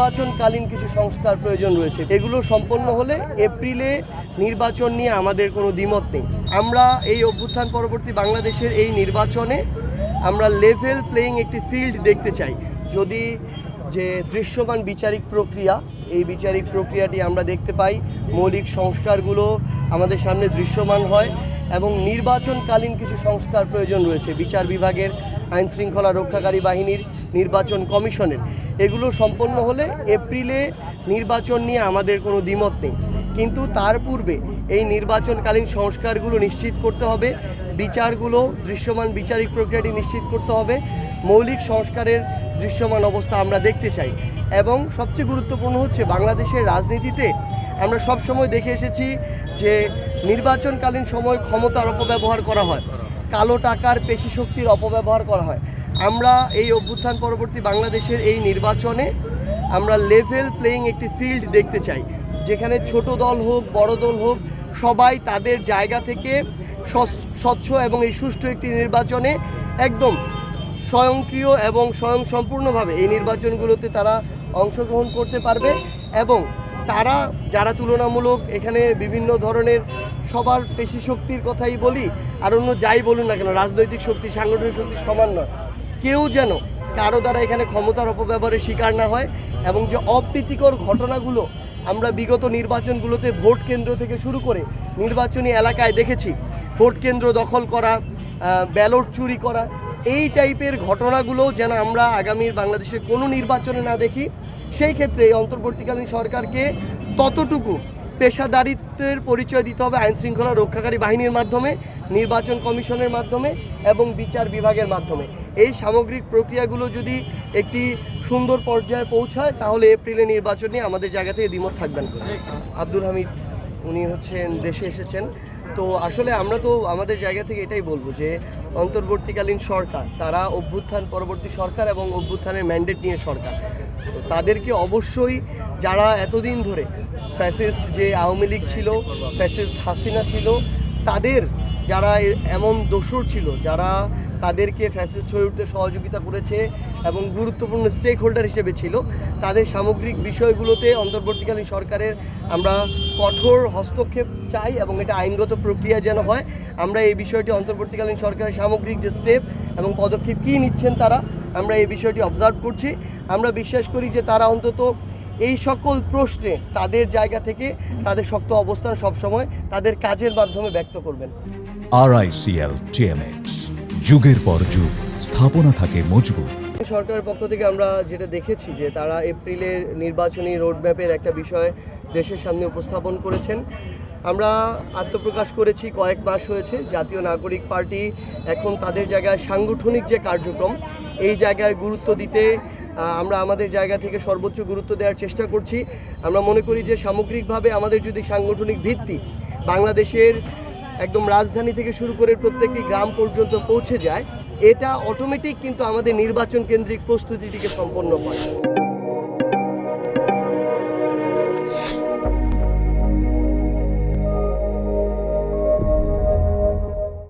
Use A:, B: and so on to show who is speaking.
A: নির্বাচনকালীন কিছু সংস্কার প্রয়োজন রয়েছে। এগুলো সম্পন্ন হলে এপ্রিলে নির্বাচন নিয়ে আমাদের কোনো দ্বিমত নেই। আমরা এই অভ্যুত্থান পরবর্তী বাংলাদেশের এই নির্বাচনে আমরা লেভেল প্লেয়িং একটি ফিল্ড দেখতে চাই। যদি যে দৃশ্যমান বিচারিক প্রক্রিয়া, এই বিচারিক প্রক্রিয়াটি আমরা দেখতে পাই, মৌলিক সংস্কারগুলো আমাদের সামনে দৃশ্যমান হয় এবং নির্বাচনকালীন কিছু সংস্কার প্রয়োজন রয়েছে। বিচার বিভাগের আইন শৃঙ্খলা রক্ষাকারী বাহিনীর নির্বাচন কমিশনের। এগুলো সম্পন্ন হলে এপ্রিলে নির্বাচন নিয়ে আমাদের কোনো দ্বিমত নেই। কিন্তু তার পূর্বে এই নির্বাচনকালীন সংস্কারগুলো নিশ্চিত করতে হবে, বিচারগুলো, দৃশ্যমান বিচারিক প্রক্রিয়াটি নিশ্চিত করতে হবে, মৌলিক সংস্কারের দৃশ্যমান অবস্থা আমরা দেখতে চাই। এবং সবচেয়ে গুরুত্বপূর্ণ হচ্ছে বাংলাদেশের রাজনীতিতে আমরা সব সময় দেখে এসেছি যে নির্বাচনকালীন সময় ক্ষমতার অপব্যবহার করা হয়, কালো টাকার পেশি শক্তির অপব্যবহার করা হয়। আমরা এই অভ্যুত্থান পরবর্তী বাংলাদেশের এই নির্বাচনে আমরা লেভেল প্লেয়িং একটি ফিল্ড দেখতে চাই, যেখানে ছোট দল হোক, বড় দল হোক, সবাই তাদের জায়গা থেকে স্বচ্ছ- এবং এই সুষ্ঠু একটি নির্বাচনে একদম স্বয়ংক্রিয় এবং স্বয়ং সম্পূর্ণভাবে এই নির্বাচনগুলোতে তারা অংশগ্রহণ করতে পারবে এবং তারা যারা তুলনামূলক এখানে বিভিন্ন ধরনের সবার পেশি শক্তির কথাই বলি, আর অন্য যাই বলুন না কেন, রাজনৈতিক শক্তি, সাংগঠনিক শক্তি সমান নয়। কেউ যেন কারও দ্বারা এখানে ক্ষমতার অপব্যবহারের শিকার না হয় এবং যে অপ্রীতিকর ঘটনাগুলো আমরা বিগত নির্বাচনগুলোতে ভোট কেন্দ্র থেকে শুরু করে নির্বাচনী এলাকায় দেখেছি, ভোট কেন্দ্র দখল করা ব্যালট চুরি করা, এই টাইপের ঘটনাগুলো যেন আমরা আগামীর বাংলাদেশের কোনো নির্বাচনে না দেখি, সেই ক্ষেত্রে এই অন্তর্বর্তীকালীন সরকারকে ততটুকু পেশাদারিত্বের পরিচয় দিতে হবে আইন শৃঙ্খলা রক্ষাকারী বাহিনীর মাধ্যমে, নির্বাচন কমিশনের মাধ্যমে এবং বিচার বিভাগের মাধ্যমে। এই সামগ্রিক প্রক্রিয়াগুলো যদি একটি সুন্দর পর্যায়ে পৌঁছায়, তাহলে এপ্রিলে নির্বাচন নিয়ে আমাদের জায়গা থেকে দ্বিমত থাকবেন। আব্দুল হামিদ, উনি হচ্ছেন, দেশে এসেছেন। তো আসলে আমরা তো আমাদের জায়গা থেকে এটাই বলব যে, অন্তর্বর্তীকালীন সরকার, তারা অভ্যুত্থান পরবর্তী সরকার এবং অভ্যুত্থানের ম্যান্ডেট নিয়ে সরকার। তাদেরকে অবশ্যই যারা এতদিন ধরে ফ্যাসিস্ট যে আওয়ামী লীগ ছিল ফ্যাসিস্ট হাসিনা ছিল, তাদের যারা এমন দোসর ছিল, যারা তাদেরকে ফ্যাসিস্ট হয়ে উঠতে সহযোগিতা করেছে এবং গুরুত্বপূর্ণ স্টেক হোল্ডার হিসেবে ছিল, তাদের সামগ্রিক বিষয়গুলোতে অন্তর্বর্তীকালীন সরকারের আমরা কঠোর হস্তক্ষেপ চাই এবং এটা আইনগত প্রক্রিয়া যেন হয়। আমরা এই বিষয়টি অন্তর্বর্তীকালীন সরকারের সামগ্রিক যে স্টেপ এবং পদক্ষেপ কী নিচ্ছেন তারা, আমরা এই বিষয়টি অবজার্ভ করছি। আমরা বিশ্বাস করি যে তারা অন্তত এই সকল প্রশ্নে তাদের জায়গা থেকে তাদের শক্ত অবস্থান সবসময় তাদের কাজের মাধ্যমে ব্যক্ত করবেন।
B: আরআইসিএল টিএমএক্স যুগের পর যুগ, স্থাপনা থাকে মজবুত।
A: সরকারের পক্ষ থেকে আমরা যেটা দেখেছি যে তারা এপ্রিলের নির্বাচনী রোডম্যাপের একটা বিষয় দেশের সামনে উপস্থাপন করেছেন। আমরা আত্মপ্রকাশ করেছি, কয়েক মাস হয়েছে, জাতীয় নাগরিক পার্টি এখন তাদের জায়গায় সাংগঠনিক যে কার্যক্রম, এই জায়গায় গুরুত্ব দিতে আমরা আমাদের জায়গা থেকে সর্বোচ্চ গুরুত্ব দেওয়ার চেষ্টা করছি। আমরা মনে করি যে সামগ্রিকভাবে আমাদের যদি সাংগঠনিক ভিত্তি বাংলাদেশের একদম রাজধানী থেকে শুরু করে প্রত্যেকটি গ্রাম পর্যন্ত পৌঁছে যায়, এটা অটোমেটিক কিন্তু আমাদের নির্বাচন কেন্দ্রিক প্রস্তুতিটিকে সম্পন্ন করে।